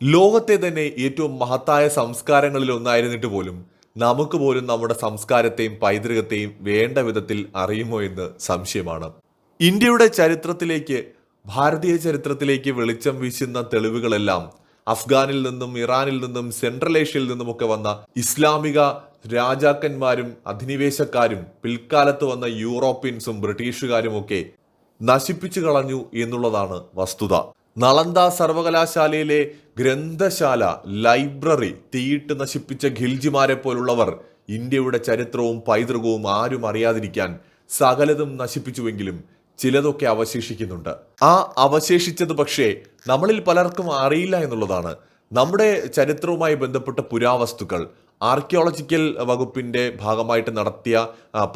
ലോകത്തെ തന്നെ ഏറ്റവും മഹത്തായ സംസ്കാരങ്ങളിൽ ഒന്നായിരുന്നിട്ട് പോലും നമുക്ക് പോലും നമ്മുടെ സംസ്കാരത്തെയും പൈതൃകത്തെയും വേണ്ട വിധത്തിൽ അറിയുമോ എന്ന് സംശയമാണ്. ഇന്ത്യയുടെ ചരിത്രത്തിലേക്ക് ഭാരതീയ ചരിത്രത്തിലേക്ക് വെളിച്ചം വീശുന്ന തെളിവുകളെല്ലാം അഫ്ഗാനിൽ നിന്നും ഇറാനിൽ നിന്നും സെൻട്രൽ ഏഷ്യയിൽ നിന്നുമൊക്കെ വന്ന ഇസ്ലാമിക രാജാക്കന്മാരും അധിനിവേശക്കാരും പിൽക്കാലത്ത് വന്ന യൂറോപ്യൻസും ബ്രിട്ടീഷുകാരും ഒക്കെ നശിപ്പിച്ചു കളഞ്ഞു എന്നുള്ളതാണ് വസ്തുത. നളന്ദ സർവകലാശാലയിലെ ഗ്രന്ഥശാല ലൈബ്രറി തീയിട്ട് നശിപ്പിച്ച ഖിൽജിമാരെ പോലുള്ളവർ ഇന്ത്യയുടെ ചരിത്രവും പൈതൃകവും ആരും അറിയാതിരിക്കാൻ സകലതും നശിപ്പിച്ചുവെങ്കിലും ചിലതൊക്കെ അവശേഷിക്കുന്നുണ്ട്. ആ അവശേഷിച്ചത് പക്ഷേ നമ്മളിൽ പലർക്കും അറിയില്ല എന്നുള്ളതാണ്. നമ്മുടെ ചരിത്രവുമായി ബന്ധപ്പെട്ട പുരാവസ്തുക്കൾ ആർക്കിയോളജിക്കൽ വകുപ്പിന്റെ ഭാഗമായിട്ട് നടത്തിയ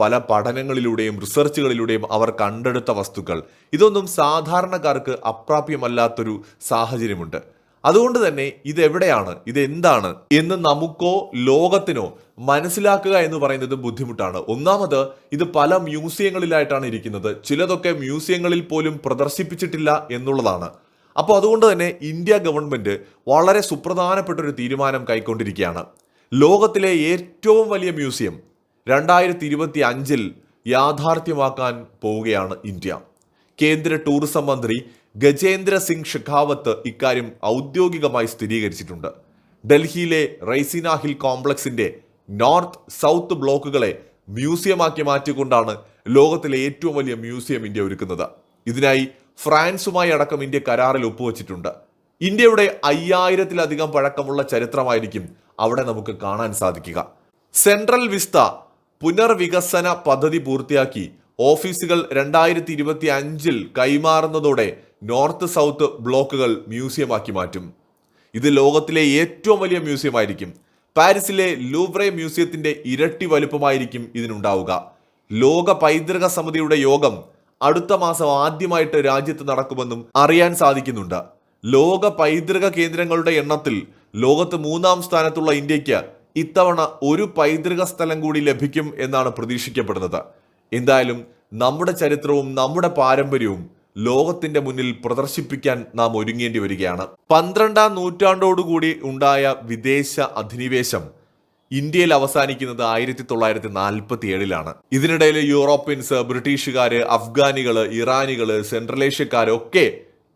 പല പഠനങ്ങളിലൂടെയും റിസർച്ചുകളിലൂടെയും അവർ കണ്ടെടുത്ത വസ്തുക്കൾ. ഇതൊന്നും സാധാരണക്കാർക്ക് അപ്രാപ്യമല്ലാത്തൊരു സാഹചര്യമുണ്ട്. അതുകൊണ്ട് തന്നെ ഇതെവിടെയാണ് ഇതെന്താണ് എന്ന് നമുക്കോ ലോകത്തിനോ മനസ്സിലാക്കുക എന്ന് പറയുന്നത് ബുദ്ധിമുട്ടാണ്. ഒന്നാമത് ഇത് പല മ്യൂസിയങ്ങളിലായിട്ടാണ് ഇരിക്കുന്നത്. ചിലതൊക്കെ മ്യൂസിയങ്ങളിൽ പോലും പ്രദർശിപ്പിച്ചിട്ടില്ല എന്നുള്ളതാണ്. അപ്പോൾ അതുകൊണ്ട് തന്നെ ഇന്ത്യ ഗവൺമെന്റ് വളരെ സുപ്രധാനപ്പെട്ട ഒരു തീരുമാനം കൈക്കൊണ്ടിരിക്കുകയാണ്. ലോകത്തിലെ ഏറ്റവും വലിയ മ്യൂസിയം രണ്ടായിരത്തി ഇരുപത്തി അഞ്ചിൽ യാഥാർത്ഥ്യമാക്കാൻ പോവുകയാണ് ഇന്ത്യ. കേന്ദ്ര ടൂറിസം മന്ത്രി ഗജേന്ദ്ര സിംഗ് ഷെഖാവത്ത് ഇക്കാര്യം ഔദ്യോഗികമായി സ്ഥിരീകരിച്ചിട്ടുണ്ട്. ഡൽഹിയിലെ റൈസിന ഹിൽ കോംപ്ലക്സിന്റെ നോർത്ത് സൗത്ത് ബ്ലോക്കുകളെ മ്യൂസിയമാക്കി മാറ്റിക്കൊണ്ടാണ് ലോകത്തിലെ ഏറ്റവും വലിയ മ്യൂസിയം ഇന്ത്യ ഒരുക്കുന്നത്. ഇതിനായി ഫ്രാൻസുമായി അടക്കം ഇന്ത്യ കരാറിൽ ഒപ്പുവച്ചിട്ടുണ്ട്. ഇന്ത്യയുടെ അയ്യായിരത്തിലധികം പഴക്കമുള്ള ചരിത്രമായിരിക്കും അവിടെ നമുക്ക് കാണാൻ സാധിക്കുക. സെൻട്രൽ വിസ്ത പുനർവികസന പദ്ധതി പൂർത്തിയാക്കി ഓഫീസുകൾ രണ്ടായിരത്തി ഇരുപത്തി അഞ്ചിൽ കൈമാറുന്നതോടെ നോർത്ത് സൗത്ത് ബ്ലോക്കുകൾ മ്യൂസിയമാക്കി മാറ്റും. ഇത് ലോകത്തിലെ ഏറ്റവും വലിയ മ്യൂസിയമായിരിക്കും. പാരീസിലെ ലൂവ്രെ മ്യൂസിയത്തിന്റെ ഇരട്ടി വലുപ്പമായിരിക്കും ഇതിനുണ്ടാവുക. ലോക പൈതൃക സമിതിയുടെ യോഗം അടുത്ത മാസം ആദ്യമായിട്ട് രാജ്യത്ത് നടക്കുമെന്നും അറിയാൻ സാധിക്കുന്നുണ്ട്. ലോക പൈതൃക കേന്ദ്രങ്ങളുടെ എണ്ണത്തിൽ ലോകത്ത് മൂന്നാം സ്ഥാനത്തുള്ള ഇന്ത്യയ്ക്ക് ഇത്തവണ ഒരു പൈതൃക സ്ഥലം കൂടി ലഭിക്കും എന്നാണ് പ്രതീക്ഷിക്കപ്പെടുന്നത്. എന്തായാലും നമ്മുടെ ചരിത്രവും നമ്മുടെ പാരമ്പര്യവും ലോകത്തിന്റെ മുന്നിൽ പ്രദർശിപ്പിക്കാൻ നാം ഒരുങ്ങേണ്ടി വരികയാണ്. പന്ത്രണ്ടാം നൂറ്റാണ്ടോടുകൂടി ഉണ്ടായ വിദേശ അധിനിവേശം ഇന്ത്യയിൽ അവസാനിക്കുന്നത് ആയിരത്തി തൊള്ളായിരത്തി നാൽപ്പത്തി ഏഴിലാണ് ഇതിനിടയിൽ യൂറോപ്യൻസ് ബ്രിട്ടീഷുകാര് അഫ്ഗാനികൾ ഇറാനികൾ സെൻട്രൽ ഏഷ്യക്കാരൊക്കെ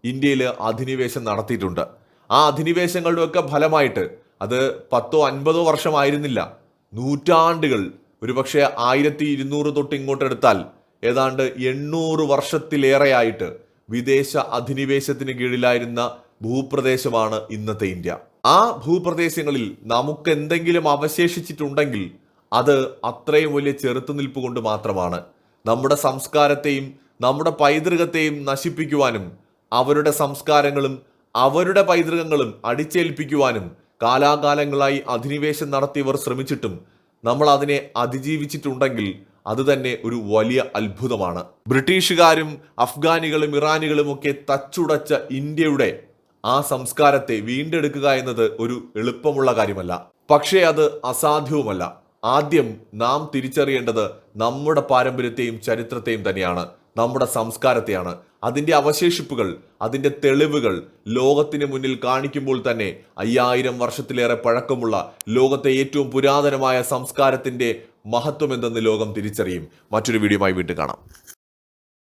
ഇന്ത്യയിൽ അധിനിവേശം നടത്തിയിട്ടുണ്ട്. ആ അധിനിവേശങ്ങളുടെയൊക്കെ ഫലമായിട്ട് അത് പത്തോ അൻപതോ വർഷമായിരുന്നില്ല. നൂറ്റാണ്ടുകൾ. ഒരുപക്ഷെ ആയിരത്തി ഇരുന്നൂറ് തൊട്ട് ഇങ്ങോട്ടെടുത്താൽ ഏതാണ്ട് എണ്ണൂറ് വർഷത്തിലേറെയായിട്ട് വിദേശ അധിനിവേശത്തിന് കീഴിലായിരുന്ന ഭൂപ്രദേശമാണ് ഇന്നത്തെ ഇന്ത്യ. ആ ഭൂപ്രദേശങ്ങളിൽ നമുക്ക് എന്തെങ്കിലും അവശേഷിച്ചിട്ടുണ്ടെങ്കിൽ അത് അത്രയും വലിയ ചെറുത്തുനിൽപ്പ് കൊണ്ട് മാത്രമാണ്. നമ്മുടെ സംസ്കാരത്തെയും നമ്മുടെ പൈതൃകത്തെയും നശിപ്പിക്കുവാനും അവരുടെ സംസ്കാരങ്ങളും അവരുടെ പൈതൃകങ്ങളും അടിച്ചേൽപ്പിക്കുവാനും കാലാകാലങ്ങളായി അധിനിവേശം നടത്തിയവർ ശ്രമിച്ചിട്ടും നമ്മൾ അതിനെ അതിജീവിച്ചിട്ടുണ്ടെങ്കിൽ അത് തന്നെ ഒരു വലിയ അത്ഭുതമാണ്. ബ്രിട്ടീഷുകാരും അഫ്ഗാനികളും ഇറാനികളും ഒക്കെ തച്ചുടച്ച ഇന്ത്യയുടെ ആ സംസ്കാരത്തെ വീണ്ടെടുക്കുക എന്നത് ഒരു എളുപ്പമുള്ള കാര്യമല്ല. പക്ഷേ അത് അസാധ്യവുമല്ല. ആദ്യം നാം തിരിച്ചറിയേണ്ടത് നമ്മുടെ പാരമ്പര്യത്തെയും ചരിത്രത്തെയും തന്നെയാണ്. നമ്മുടെ സംസ്കാരത്തെയാണ്. അതിന്റെ അവശേഷിപ്പുകൾ അതിന്റെ തെളിവുകൾ ലോകത്തിന് മുന്നിൽ കാണിക്കുമ്പോൾ തന്നെ അയ്യായിരം വർഷത്തിലേറെ പഴക്കമുള്ള ലോകത്തെ ഏറ്റവും പുരാതനമായ സംസ്കാരത്തിന്റെ മഹത്വം എന്തെന്ന് ലോകം തിരിച്ചറിയും. മറ്റൊരു വീഡിയോയുമായി വീണ്ടും കാണാം.